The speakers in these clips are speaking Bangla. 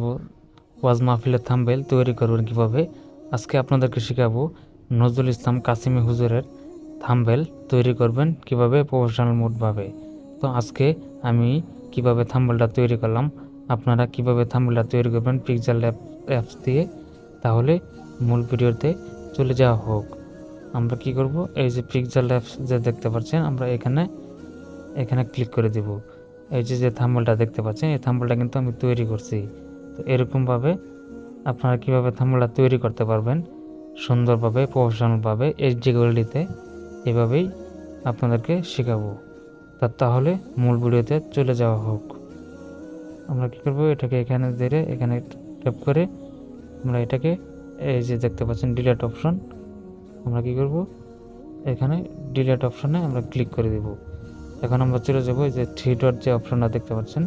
বলব ওয়াজ মাহফিলের থাম্বেল তৈরি করবেন কীভাবে? আজকে আপনাদেরকে শেখাবো নজরুল ইসলাম কাসিমি হুজুরের থাম্বেল তৈরি করবেন কীভাবে প্রফেশনাল মোডভাবে তো আজকে আমি কীভাবে থাম্বেলটা তৈরি করলাম, আপনারা কীভাবে থাম্বেলটা তৈরি করবেন পিকচার ল্যাব অ্যাপস দিয়ে, তাহলে মূল ভিডিওতে চলে যাওয়া হোক। আমরা কি করব? এই যে পিকচার ল্যাবস যে দেখতে পাচ্ছেন, আমরা এখানে এখানে ক্লিক করে দেব। এই যে যে থাম্বলটা দেখতে পাচ্ছেন, এই থাম্বলটা কিন্তু আমি তৈরি করছি। তো এরকমভাবে আপনারা কীভাবে থাম্বলটা তৈরি করতে পারবেন, সুন্দরভাবে প্রফেশনালভাবে এইচডি কোয়ালিটিতে এভাবেই আপনাদেরকে শেখাবো। তা তাহলে মূল ভিডিওতে চলে যাওয়া হোক। আমরা কী করব, এটাকে এখানে ধরে এখানে ট্যাপ করে আমরা এটাকে এই যে দেখতে পাচ্ছেন ডিলেট অপশন আমরা কি করব, এখানে ডিলেট অপশনে আমরা ক্লিক করে দেব। এখন আমরা চলে যাব এই যে থ্রি ডট যে অপশনটা দেখতে পাচ্ছেন,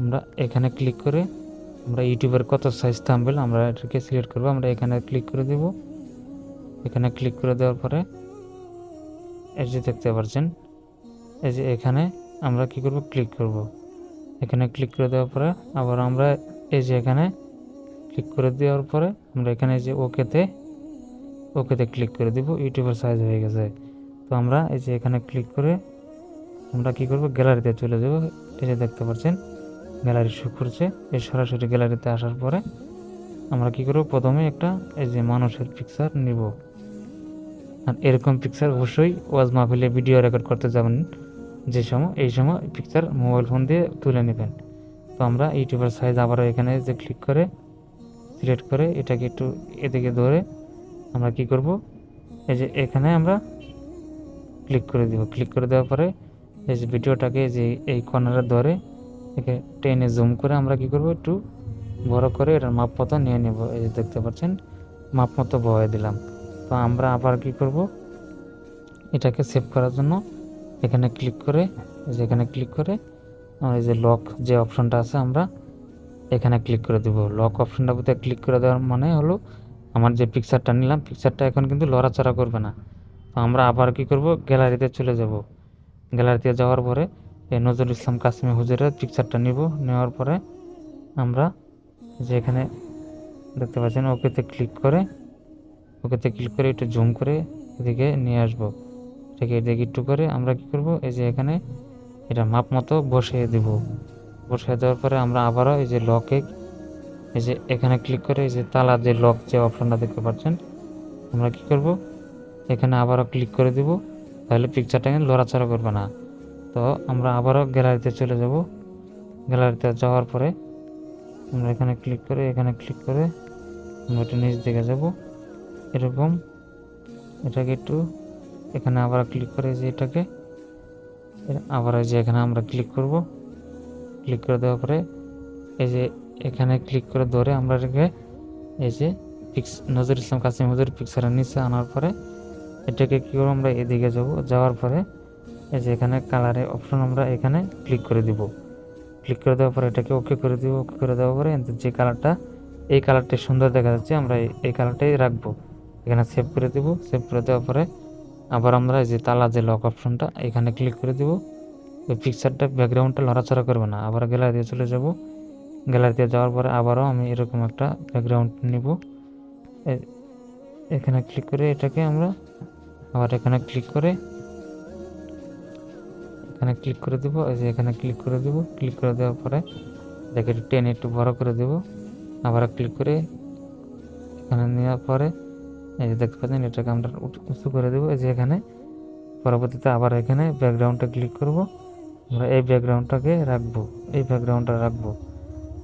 আমরা এখানে ক্লিক করে আমরা ইউটিউবের কত সাইজ থাম্বেল আমরা এটাকে সিলেক্ট করব, আমরা এখানে ক্লিক করে দেব। এখানে ক্লিক করে দেওয়ার পরে এই যে দেখতে পাচ্ছেন, এই যে এখানে আমরা কি করব? ক্লিক করব। এখানে ক্লিক করে দেওয়ার পরে আবার আমরা এই যে এখানে ক্লিক করে দেওয়ার পরে আমরা এখানে যে ওকেতে ওকেতে ক্লিক করে দিব। ইউটিউবের সাইজ হয়ে গেছে। তো আমরা এই যে এখানে ক্লিক করে আমরা কি করব? গ্যালারিতে চলে যাব। এই যে দেখতে পাচ্ছেন গ্যালারি শো করছে। এই সরাসরি গ্যালারিতে আসার পরে আমরা কি করব? প্রথমে একটা এই যে মানুষের পিকচার নিব। আর এরকম পিকচার অবশ্যই ওয়াজ মাহফিলে ভিডিও রেকর্ড করতে যাবেন। যে সময়, এই সময় পিকচার মোবাইল ফোন দিয়ে তুলে নেবেন। তো আমরা ইউটিউবের সাইজ আবারও এখানে যে ক্লিক করে সিলেক্ট করে, এটাকে একটু এদিকে ধরে আমরা কি করব? এই যে এখানে আমরা ক্লিক করে দিব। ক্লিক করে দেওয়ার পরে এই যে ভিডিওটাকে যে এই কর্নারে ধরে একে টেনে জুম করে আমরা কি করব? একটু বড় করে এটার মাপ মতো নিয়ে নেব। এই যে দেখতে পাচ্ছেন মাপ মতো বয়ে দিলাম। তো আমরা আবার কি করব? এটাকে সেভ করার জন্য এখানে ক্লিক করে, এই যে এখানে ক্লিক করে এই যে লক যে অপশনটা আছে আমরা এখানে ক্লিক করে দেব। লক অপশনটা বোধহয় ক্লিক করে দেওয়ার মানে হলো আমার যে পিকচারটা নিলাম পিকচারটা এখন কিন্তু লড়াচড়া করবে না। তো আমরা আবার কি করব? গ্যালারিতে চলে যাব। গ্যালারিতে যাওয়ার পরে এই নজরুল ইসলাম কাশ্মী হুজুরের পিকচারটা নিব। নেওয়ার পরে আমরা যে এখানে দেখতে পাচ্ছেন, ওকেতে ক্লিক করে, ওকেতে ক্লিক করে একটু জুম করে এদিকে নিয়ে আসব। এটাকে এদিকে একটু করে আমরা কি করব? এই যে এখানে এটা মাপ মতো বসিয়ে দিব। বসিয়ে দেওয়ার পরে আমরা আবারও এই যে লকে এই যে এখানে ক্লিক করে এই যে তালা যে লক যে অপশনটা দেখতে পাচ্ছেন, আমরা কি করব? এখানে আবারও ক্লিক করে দিব। তাহলে পিকচারটা লড়াচড়া করবে না। তো আমরা আবারও গ্যালারিতে চলে যাব। গ্যালারিতে যাওয়ার পরে আমরা এখানে ক্লিক করে, এখানে ক্লিক করে আমরা একটু নিচ দিকে যাব। এরকম এটাকে একটু এখানে আবার ক্লিক করে যে এটাকে আবার যে এখানে আমরা ক্লিক করব। ক্লিক করে দেওয়ার পরে এই যে এখানে ক্লিক করে ধরে আমরা এটাকে এই যে পিক্স নজর ইসলাম কাসিম হুজুর পিকচারের নিচে আনার পরে এটাকে কী করব আমরা এদিকে যাব। যাওয়ার পরে এই যে এখানে কালারে অপশন আমরা এখানে ক্লিক করে দিব। ক্লিক করে দেওয়ার পরে এটাকে ওকে করে দিব। ওকে করে দেওয়ার পরে যে কালারটা এই কালারটা সুন্দর দেখা যাচ্ছে, আমরা এই- কালারটাই রাখব। এখানে সেভ করে দিব। সেভ করে দেওয়ার পরে আবার আমরা এই যে তালা যে লক অপশনটা এখানে ক্লিক করে দিব। ওই পিকচারটা ব্যাকগ্রাউন্ডটা লড়াচড়া করবে না। আবার গ্যালারিতে চলে যাব। গ্যালারিতে যাওয়ার পরে আবারও আমি এরকম একটা ব্যাকগ্রাউন্ড নিব। এখানে ক্লিক করে এটাকে আমরা আবার এখানে ক্লিক করে এখানে ক্লিক করে দেবো, এই যে এখানে ক্লিক করে দেবো। ক্লিক করে দেওয়ার পরে এটাকে একটু টেনে একটু বড় করে দেবো। আবার ক্লিক করে এখানে নেওয়ার পরে এই যে দেখতে পাচ্ছেন, এটাকে আমরা উঁচু- করে দেবো। এই যে এখানে, পরবর্তীতে আবার এখানে ব্যাকগ্রাউন্ডটা ক্লিক করব। আমরা এই ব্যাকগ্রাউন্ডটাকে রাখব, এই ব্যাকগ্রাউন্ডটা রাখব।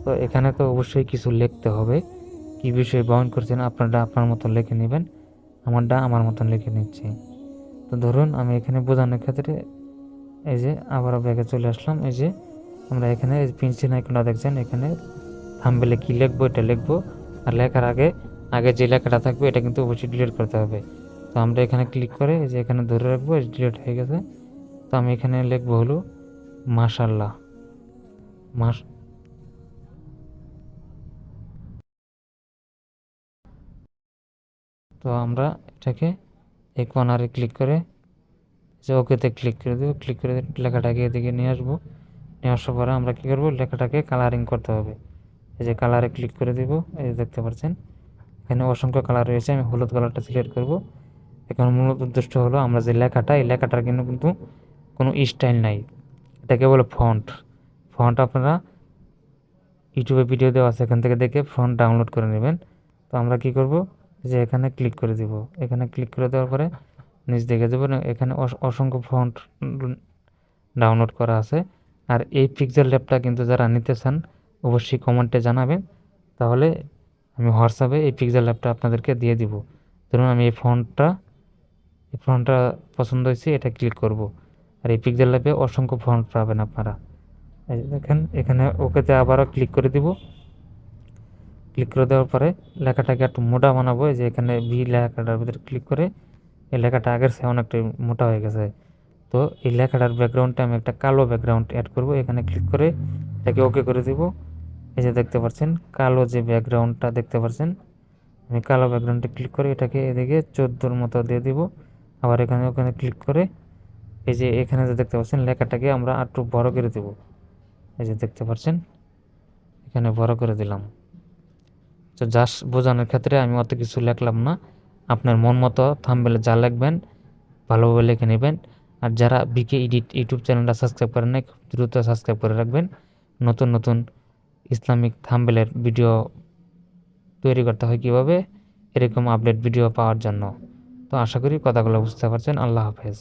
তো এখানে তো অবশ্যই কিছু লিখতে হবে। কি বিষয়ে বহন করছেন আপনারটা আপনার মতন লিখে নেবেন। আমারটা আমার মতন লিখে নিচ্ছি। তো ধরুন আমি এখানে বোঝানোর ক্ষেত্রে এই যে আবারও ব্যাগে চলে আসলাম, এই যে আমরা এখানে পেন্সিল আইকনটা দেখছেন, এখানে থামবেলে কি লিখব, এটা লিখব, আর লেখার আগে আগে যে লেখাটা থাকবে এটা কিন্তু অবশ্যই ডিলিট করতে হবে। তো আমরা এখানে ক্লিক করে এই যে এখানে ধরে রাখব ডিলিট হয়ে গেছে। তো আমি এখানে লিখব হলো মাশাল্লাহ মাস তো আমরা এটাকে এই কর্নারে ক্লিক করে যে ওকেতে ক্লিক করে দেবো ক্লিক করে লেখাটাকে এদিকে নিয়ে আসব। নিয়ে আসার পরে আমরা কী করব? লেখাটাকে কালারিং করতে হবে। এই যে কালারে ক্লিক করে দিব, এই দেখতে পাচ্ছেন। এখানে অসংখ্য কালার রয়েছে, আমি হলুদ কালারটা সিলেক্ট করব। এখন মূলত উদ্দেশ্য হলো আমরা যে লেখাটা, এই লেখাটার কিন্তু কিন্তু কোনো স্টাইল নাই। এটাকে বলে ফন্ট ফন্ট আপনারা ইউটিউবে ভিডিও দেওয়া আছে, এখান থেকে দেখে ফন্ট ডাউনলোড করে নেবেন। তো আমরা কি করব? যে এখানে ক্লিক করে দিব। এখানে ক্লিক করে দেওয়ার পরে নিচ দেখে যাব এখানে অস- অসংখ্য ফন্ট ডাউনলোড করা আছে। আর এই পিক্সেল ল্যাবটা কিন্তু যারা নিতে চান, অবশ্যই কমেন্টে জানাবেন। তাহলে আমি হোয়াটসঅ্যাপে এই পিক্সেল ল্যাবটা আপনাদেরকে দিয়ে দিব। ধরুন আমি এই ফন্টটা এই ফন্টটা পছন্দ হয়েছে, এটা ক্লিক করব। আর এই পিক্সেল ল্যাবে অসংখ্য ফন্ট পাবেন আপনারা। দেখেন, এখানে ওকেতে আবারও ক্লিক করে দিব। ক্লিক করে দেওয়ার পরে লেখাটাকে একটু মোটা বানাবো। যে এখানে ভি লেখাটার ভিতরে ক্লিক করে এই লেখাটা আগের চেয়ে অনেকটাই মোটা হয়ে গেছে। তো এই লেখাটার ব্যাকগ্রাউন্ডটা আমি একটা কালো ব্যাকগ্রাউন্ড অ্যাড করব। এখানে ক্লিক করে এটাকে ওকে করে দিব। এই যে দেখতে পাচ্ছেন, কালো যে ব্যাকগ্রাউন্ডটা দেখতে পাচ্ছেন, আমি কালো ব্যাকগ্রাউন্ডে ক্লিক করে এটাকে এদিকে চোদ্দোর মতো দিয়ে দিব। আবার এখানে ওখানে ক্লিক করে এই যে এখানে যে দেখতে পাচ্ছেন, লেখাটাকে আমরা একটু বড় করে দেব। এই যে দেখতে পাচ্ছেন, এখানে বড় করে দিলাম। তো জাস্ট বোঝানোর ক্ষেত্রে আমি অত কিছু লিখলাম না। আপনার মন মতো থামবেলে যা লাগবেন ভালোভাবে লিখে নেবেন। আর যারা বিকে ইডিট ইউটিউব চ্যানেলটা সাবস্ক্রাইব করেন খুব দ্রুত সাবস্ক্রাইব করে রাখবেন। নতুন নতুন ইসলামিক থামবেলের ভিডিও তৈরি করতে হয় কীভাবে? এরকম আপডেট ভিডিও পাওয়ার জন্য। তো আশা করি কথাগুলো বুঝতে পারছেন। আল্লাহ হাফেজ।